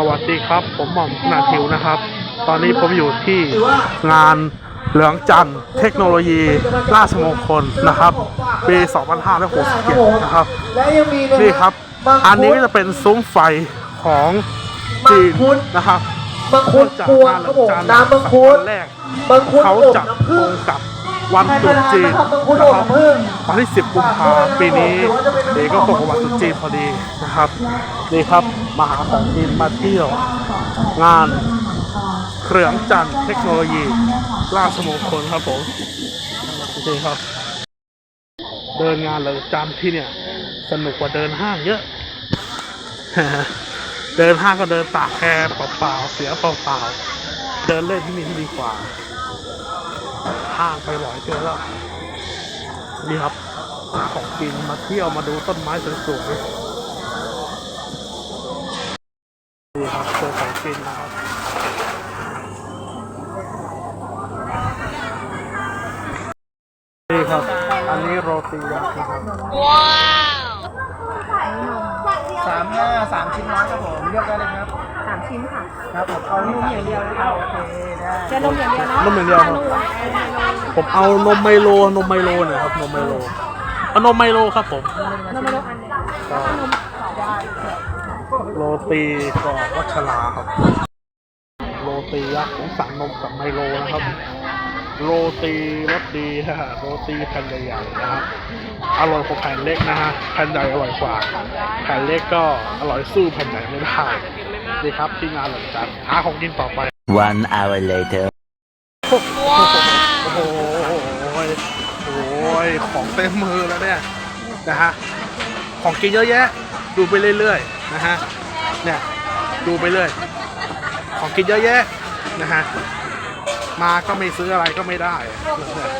สวัสดีครับ ผมหม่อมนาทิวนะครับ ตอนนี้ผมอยู่ที่งานเหลืองจันทร์เทคโนโลยีราชมงคลนะครับ ปี 2567 นะครับและยังมีะนี่ครับมังคุดอันนี้ก็จะเป็นซุ้มไฟของจีนนะครับมังคุดจากกวนงานเหคลืรับองผมจันทร์น้ำมังคุดวันแรกมังคุดเขาอบจัดน้ำตผึ้รงงกับ วันตรุษจีนมังคุดนะอบครับน้ำผึ้งวันที่ 10 กุมภาพันธ์ปีนี้นี่ก็ตรงกับวันตรุษจีนพอดีนะครับนี่ครับมาหาของกินมาเที่ยว งานเครื่องจันทร์เทคโนโลยีราชมงคลครับผมนี่ครับ เดินงานเลยจำที่เนี่ย สนุกกว่าเดินห้างเยอะ เดินห้างก็เดินตากแคร์เปล่าๆเสียเปล่าๆเดินเล่นที่นี่ดีกว่า ห้างไปหลอยเกินแล้วนี่ครับหาของกินมาเที่ยวมาดูต้นไม้สวยๆนี่ครับเจอของกินนะครับนี่ครับ อันนี้โรตียักษ์นะครับสามห้าสามชิ้นร้อยครับผมเลือกได้เลยครับสาม ชิ้นค่ะ ครับผมเอานุ่มอย่างเดียวเลยครับโอเคได้จะนมอย่างเดียวเนาะนมอย่างเดียวครับ ผมเอานมไมโลนมไมโลหน่อยครับนมไมโลเอานมไมโลครับผมนมไม่ลดอันหนึงแล้วก็นมได้โรตีกรอบวัชราครับ โรตียักษ์ผมสั่งนมกับไมโลนะครับ โรตีรสดีฮะโรตีแผ่นใหญ่ๆนะครับอร่อยกว่าแผ่นเล็กนะฮะแผ่นใหญ่อร่อยกว่าแผ่นเล็กก็อร่อยสู้แผ่นใหญ่ไม่ได้ ดีครับที่งานเหมือนกันหาของกินต่อไป One hour later. โอ้โหโอ้โหโอ้ยของเต็มมือแล้วเนี่ยนะฮะของกินเยอะแยะ ดูไปเรื่อยๆนะฮะเนี่ยดูไปเรื่อย ของกินเยอะแยะนะฮะมาก็ไม่ซื้ออะไรก็ไม่ได้เนี่ย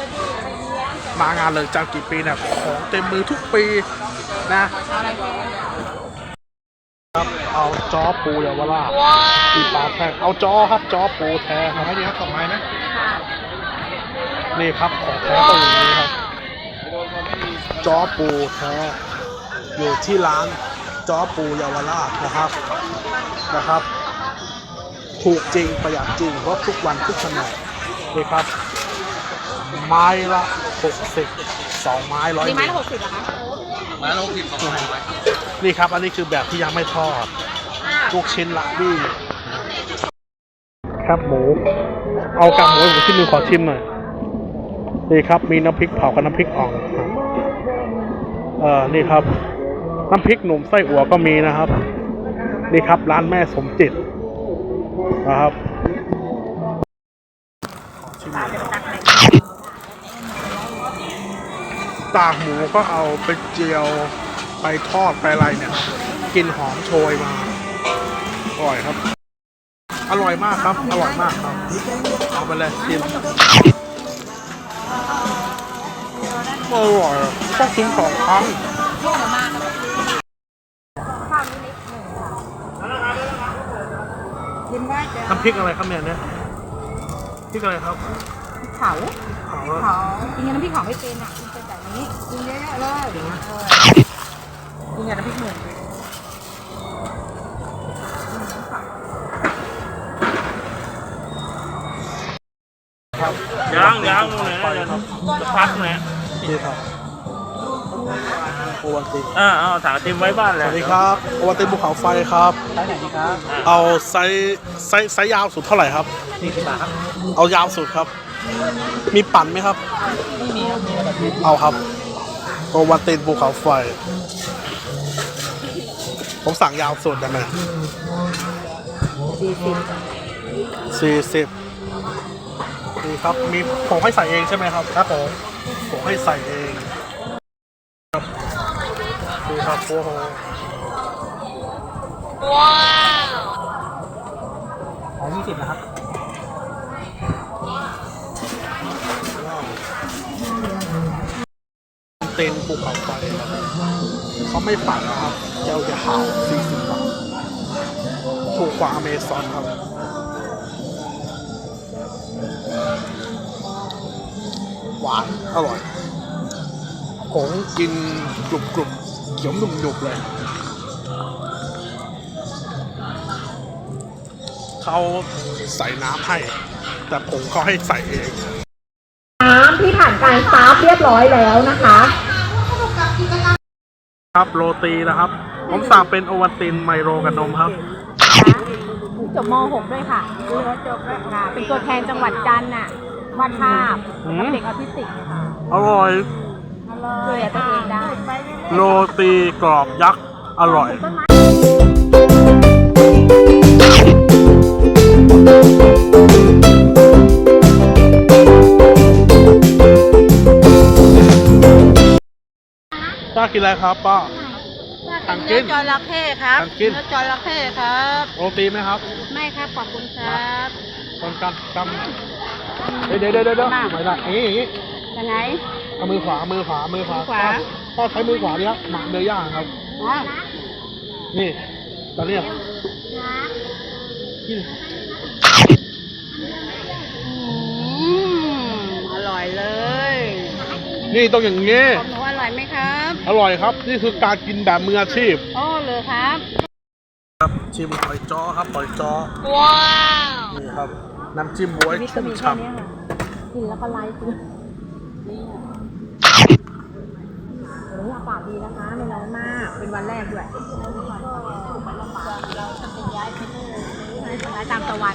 มางานเลยจังกี่ปีเนี่ยของเต็มมือทุกปีนะ ครับ เอาจอปูเยาวราชปีปลาแท้เอาจอครับจอปูแท้ครับนี่ครับต่อไม้นะนี่ครับของแท้ต้องอย่างนี้ครับ จอปูแท้อยู่ที่ร้านจอปูเยาวราชนะครับนะครับ ถูกจริงประหยัดจริงเพราะทุกวันทุกขนาดนี่ครับ ไม้ละ 60สองไม้ร้อยมี ไม้ละเยหกสิบเหรอคะนี่ครับ อันนี้คือแบบที่ยังไม่ทอดลูกชิ้นละบี้ครับหมู เอากากหมูให้ผมที่มือขอชิมหน่อยนี่ครับ มีน้ำพริกเผากับน้ำพริกอ่องครับเออนี่ครับ น้ำพริกหนุ่มไส้อั่วก็มีนะครับ นี่ครับร้านแม่สมจิตนะครับขอชิมหน่อย ตากหมูก็เอาไปเจียวไปทอดไปอะไรเนี่ยกินหอมโชยมาอร่อยครับ อร่อยมากครับ อร่อยมากครับ เอาไปเลยชิมอร่อยต้องกินสองครั้งน้ำพริกอะไรครับเนี่ยเนี่ยพริกอะไรครับ เผาเผาแล้วเผากินกับน้ำพริกของไม่เป็นอะกินเป็นแบบนี้กินเยอะๆเลยจริงไหมเออกินกับน้ำพริกหนุ่มครับยังยังนู่นนะไปเดี๋ยวครับสักพักนะนี่ครับโอวันติอ่าเอาถังทิมไว้บ้านสแหละวัสดีครับโอวันติภูเขาไฟครับใช้ไหนดีครับเอาไซส์ไซส์ไซส์ยาวสุดเท่าไหร่ครับ สี่สิบบาทครับเอายาวสุดครับ มีปั่นไหมครับ ไม่มีครับมีแบบนี้เอาครับโอวันตินภูเขาไฟ ผมสั่งยาวสุดได้ไหมสี่สิบสี่สิบนี่ครับ มีผมให้ใส่เองใช่ไหมครับ ครับผม ผมให้ใส่เองครับดูครับโอ้โหอ๋อยี่สิบนะครับ เต็นภูเขาไฟครับเขาไม่ปั่นนะครับแก้วยาวสี่สิบบาทถูกกว่าอเมซอนครับหวานอร่อยผมกินกรุบกรุบเขียวหนุ่มๆเลย เขาใส่น้ำให้ แต่ผงเขาให้ใส่เอง น้ำที่ผ่านการซาฟเรียบร้อยแล้วนะคะ ครับโรตีนะครับ ผมสั่งเป็นโอวัลตินไมโลกับนมครับ จบม .6 ด้วยค่ะดูแล้วจบแล้วค่ะเป็นตัวแทนจังหวัดจันทร์น่ะวาดภาพอืม กับเด็กออทิสติกค่ะอร่อยช่วยเหลือตัวเองได้ โรตีกรอบยักษ์อร่อยป้า กินอะไรครับป้าทางกินจระเข้ครับทางกิน เนื้อจระเข้ครับ โรตีไหมครับไม่ครับ ขอบคุณครับคนกันกำเฮ้ยเดี๋ยวเดี๋ยวเดี๋ยวเดี๋ยวไม่ได้อย่างนี้อย่างนี้ยังไง เอามือขวามือขวามือขวามือขวาพ่อใช้มือขวาดิครับหมักเนื้อย่างครับ อ๋อนี่ตอนนี้กินอืมอร่อยเลย นี่ต้องอย่างนี้ ของหนู อร่อยครับ นี่คือการกินแบบมืออาชีพโอ้เลยครับ ครับชิมหอยจ้อครับหอยจ้อว้าวนี่ครับน้ำจิ้มบวยวิตาชุ่มมินแค่ฉ่เนี้ยค่ะกินแล้วก็ไลฟ์เลยนี่โอ้ยอากาศดีนะคะไม่ร้อนมาก เป็นวันแรกด้วยย้ายตามตะวัน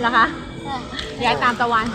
เหรอคะย้ายตามตะวัน